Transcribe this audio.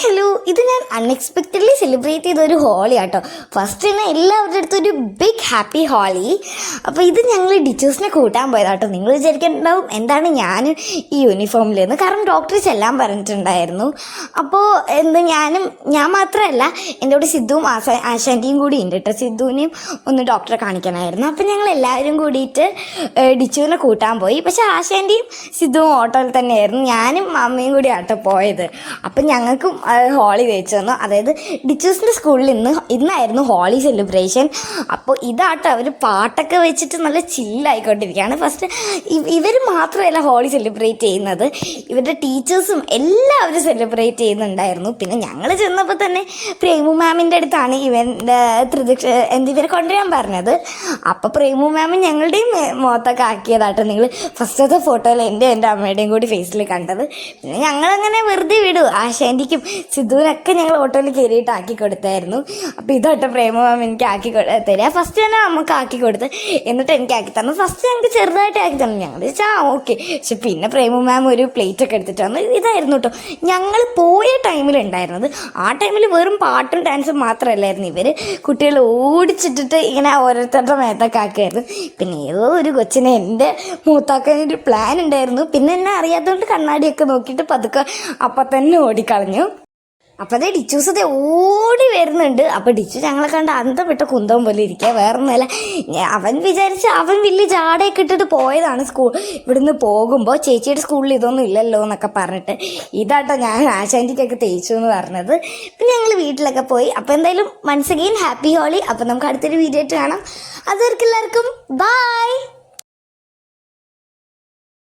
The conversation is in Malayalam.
ഹലോ ഇത് ഞാൻ അൺഎക്സ്പെക്റ്റഡ്ലി സെലിബ്രേറ്റ് ചെയ്ത ഒരു ഹോളി ആട്ടോ ഫസ്റ്റ് തന്നെ എല്ലാവരുടെ അടുത്തും ഒരു ബിഗ് ഹാപ്പി ഹോളി. അപ്പോൾ ഇത് ഞങ്ങൾ ടീച്ചേഴ്സിനെ കൂട്ടാൻ പോയതാട്ടോ. നിങ്ങൾ വിചാരിക്കുന്നുണ്ടാവും എന്താണ് ഞാൻ ഈ യൂണിഫോമിൽ എന്ന് കാരണം ഡോക്ടർ ചെല്ലാൻ പറഞ്ഞിട്ടുണ്ടായിരുന്നു. അപ്പോൾ എന്ത് ഞാനും ഞാൻ മാത്രമല്ല എന്റെ കൂടെ സിദ്ധുവും ആശ ആശാന്റെയും കൂടി ഉണ്ട് കേട്ടോ സിദ്ധുവിനെയും ഒന്ന് ഡോക്ടറെ കാണിക്കണമായിരുന്നു അപ്പോൾ ഞങ്ങൾ എല്ലാവരും കൂടിയിട്ട് ഡിച്ചുവിനെ കൂട്ടാൻ പോയി. പക്ഷേ ആശാന്റെയും സിദ്ധുവും ഓട്ടോയിൽ തന്നെയായിരുന്നു. ഞാനും അമ്മയും കൂടി ആട്ടോ പോയത്. അപ്പം ഞങ്ങൾക്കും ഹോളി വെച്ച് തന്നു. അതായത് ടീച്ചേഴ്സിന്റെ സ്കൂളിൽ ഇന്ന് ഇന്നായിരുന്നു ഹോളി സെലിബ്രേഷൻ. അപ്പോൾ ഇതാട്ടോ അവർ പാട്ടൊക്കെ വെച്ചിട്ട് നല്ല ചില്ലായിക്കൊണ്ടിരിക്കുകയാണ്. ഫസ്റ്റ് ഇവർ മാത്രമല്ല ഹോളി സെലിബ്രേറ്റ് ചെയ്യുന്നത്. ഇവരുടെ ടീച്ചേഴ്സും എല്ലാവരും സെലിബ്രേറ്റ് ചെയ്യുന്നുണ്ടായിരുന്നു. പിന്നെ ഞങ്ങൾ ചെന്നപ്പോൾ തന്നെ പ്രേമു മാമിന്റെ അടുത്താണ് ഇവന്റെ ത്രിദക്ഷ എന്തിവരെ കൊണ്ടുവരാൻ പറഞ്ഞത്. അപ്പോൾ പ്രേമു മാം ഞങ്ങളുടെയും മുഖത്തൊക്കെ ആക്കിയതാട്ടോ നിങ്ങൾ ഫസ്റ്റത്തെ ഫോട്ടോയിൽ എന്റെ എന്റെ അമ്മയുടെയും കൂടി ഫേസിൽ കണ്ടത്. പിന്നെ ഞങ്ങളങ്ങനെ വെറുതെ വിടും. ആശാന്റിക്കും സിദ്ധുവിനൊക്കെ ഞങ്ങൾ ഓട്ടോയിൽ കയറിയിട്ട് ആക്കി കൊടുത്തായിരുന്നു. അപ്പോൾ ഇതാട്ടോ പ്രേമ മാം എനിക്ക് ആക്കി തരിക ഫസ്റ്റ് തന്നെ നമുക്ക് ആക്കി കൊടുത്ത് എന്നിട്ട് എനിക്ക് ആക്കി തന്നു. ഫസ്റ്റ് ഞങ്ങൾക്ക് ചെറുതായിട്ട് ആക്കി തന്നു. ഞങ്ങൾ ആ ഓക്കെ പക്ഷെ പിന്നെ പ്രേമ മാം ഒരു പ്ലേറ്റ് ഒക്കെ എടുത്തിട്ട് വന്നു ഇതായിരുന്നു കേട്ടോ ഞങ്ങൾ പോയ ടൈമിൽ ഉണ്ടായിരുന്നത് ആ ടൈമിൽ വെറും പാട്ടും ഡാൻസും മാത്രമല്ലായിരുന്നു. ഇവർ കുട്ടികൾ ഓടിച്ചിട്ടിട്ട് ഇങ്ങനെ ഓരോരുത്തരുടെ മേത്തൊക്കെ ആക്കുമായിരുന്നു പിന്നെ ഏതോ ഒരു കൊച്ചിനെ എന്റെ മൂത്താക്കാനൊരു പ്ലാൻ ഉണ്ടായിരുന്നു. പിന്നെ എന്നെ അറിയാത്തതുകൊണ്ട് കണ്ണാടിയൊക്കെ നോക്കിയിട്ട് പതുക്കെ അപ്പം തന്നെ ഓടിക്കളഞ്ഞു. അപ്പം അതേ ഡിച്ചൂസ് അതേ ഓടി വരുന്നുണ്ട്. അപ്പോൾ ഡിച്ചു ഞങ്ങളെ കണ്ട് അന്തം വിട്ട കുന്തം പോലെ ഇരിക്കുക വേറെ ഒന്നുമല്ല. അവൻ വിചാരിച്ച് അവൻ വലിയ ജാടയൊക്കെ ഇട്ടിട്ട് പോയതാണ് സ്കൂൾ. ഇവിടുന്ന് പോകുമ്പോൾ ചേച്ചിയുടെ സ്കൂളിൽ ഇതൊന്നും ഇല്ലല്ലോ എന്നൊക്കെ പറഞ്ഞിട്ട് ഇതാട്ടോ ഞാൻ ആശാന്റിക്കൊക്കെ തേച്ചു എന്ന് പറഞ്ഞത്. പിന്നെ ഞങ്ങൾ വീട്ടിലൊക്കെ പോയി. അപ്പോൾ എന്തായാലും മനസ്സഗെയിൻ ഹാപ്പി ഹോളി അപ്പോൾ നമുക്ക് അടുത്തൊരു വീഡിയോ ആയിട്ട് കാണാം. അതുവർക്കെല്ലാവർക്കും ബായ്